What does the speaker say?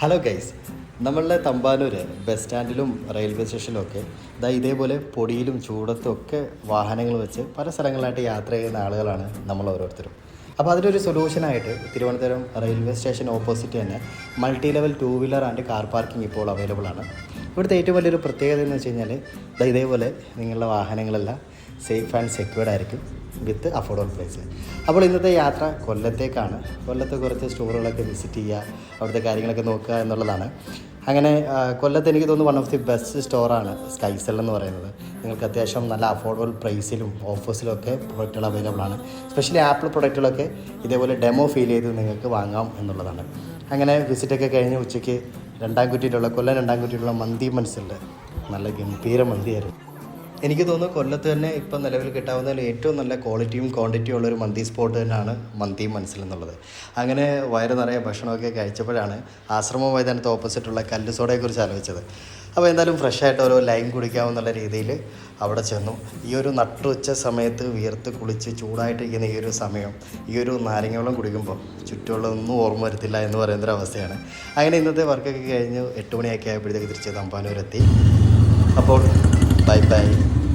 Hello guys നമ്മളുടെ Thampanoor bus സ്റ്റാൻഡിലും railway സ്റ്റേഷനിലും ഒക്കെ ഇതാ ഇതേപോലെ പൊടിയിലും ചൂടത്തും ഒക്കെ വാഹനങ്ങൾ വെച്ച് പല സ്ഥലങ്ങളിലായിട്ട് യാത്ര ചെയ്യുന്ന ആളുകളാണ് നമ്മൾ ഓരോരുത്തരും. അപ്പോൾ അതിനൊരു സൊല്യൂഷനായിട്ട് തിരുവനന്തപുരം റെയിൽവേ സ്റ്റേഷൻ ഓപ്പോസിറ്റ് തന്നെ multi level two wheeler and car parking ഇപ്പോൾ അവൈലബിൾ ആണ്. ഇവിടുത്തെ ഏറ്റവും വലിയൊരു പ്രത്യേകത എന്ന് വെച്ച് കഴിഞ്ഞാൽ ഇതാ ഇതേപോലെ നിങ്ങളുടെ വാഹനങ്ങളെല്ലാം സേഫ് ആൻഡ് സെക്യൂർഡ് ആയിരിക്കും. വിത്ത് അഫോർഡബിൾ പ്രൈസിൽ. അപ്പോൾ ഇന്നത്തെ യാത്ര കൊല്ലത്തേക്കാണ്. കൊല്ലത്ത് കുറച്ച് സ്റ്റോറുകളൊക്കെ വിസിറ്റ് ചെയ്യുക അവിടുത്തെ കാര്യങ്ങളൊക്കെ നോക്കുക എന്നുള്ളതാണ്. അങ്ങനെ കൊല്ലത്ത് എനിക്ക് തോന്നുന്നു വൺ ഓഫ് ദി ബെസ്റ്റ് സ്റ്റോറാണ് സ്കൈസെൽ എന്ന് പറയുന്നത്. നിങ്ങൾക്ക് അത്യാവശ്യം നല്ല അഫോർഡബിൾ പ്രൈസിലും ഓഫേഴ്സിലും ഒക്കെ പ്രൊഡക്റ്റുകൾ അവൈലബിൾ ആണ്. സ്പെഷ്യലി ആപ്പിൾ പ്രൊഡക്റ്റുകളൊക്കെ ഇതേപോലെ ഡെമോ ഫീൽ ചെയ്ത് നിങ്ങൾക്ക് വാങ്ങാം എന്നുള്ളതാണ്. അങ്ങനെ വിസിറ്റൊക്കെ കഴിഞ്ഞ് ഉച്ചയ്ക്ക് രണ്ടാം കുറ്റിയിലുള്ള കൊല്ലം രണ്ടാം കുറ്റിയിലുള്ള മന്തി മനസ്സിലുണ്ട് നല്ല ഗംഭീര മന്തിയായിരുന്നു. എനിക്ക് തോന്നുന്നു കൊല്ലത്ത് തന്നെ ഇപ്പം നിലവിൽ കിട്ടാവുന്ന ഏറ്റവും നല്ല ക്വാളിറ്റിയും ക്വാണ്ടിറ്റിയും ഉള്ള ഒരു മന്തി സ്പോട്ട് തന്നെയാണ് മന്തി മനസ്സിൽ എന്നുള്ളത്. അങ്ങനെ വയറ് നിറയെ ഭക്ഷണമൊക്കെ കഴിച്ചപ്പോഴാണ് ആശ്രമ മൈതാനത്ത് ഓപ്പോസിറ്റുള്ള കല്ല് സോഡയെക്കുറിച്ച് ആലോചിച്ചത്. അപ്പോൾ എന്തായാലും ഫ്രഷായിട്ട് ഓരോ ലൈം കുടിക്കാവുന്നുള്ള രീതിയിൽ അവിടെ ചെന്നു. ഈ ഒരു നട്ടുച്ച സമയത്ത് വിയർത്ത് കുളിച്ച് ചൂടായിട്ടിരിക്കുന്ന ഈ ഒരു സമയം ഈ ഒരു നാരങ്ങ വെള്ളം കുടിക്കുമ്പോൾ ചുറ്റുമുള്ളതൊന്നും ഓർമ്മ വരത്തില്ല എന്ന് പറയുന്നൊരു അവസ്ഥയാണ്. അങ്ങനെ ഇന്നത്തെ വർക്കൊക്കെ കഴിഞ്ഞ് എട്ട് മണിയൊക്കെ ആയപ്പോഴത്തേക്ക് തിരിച്ച് തമ്പാനൂരെത്തി. അപ്പോൾ 拜拜。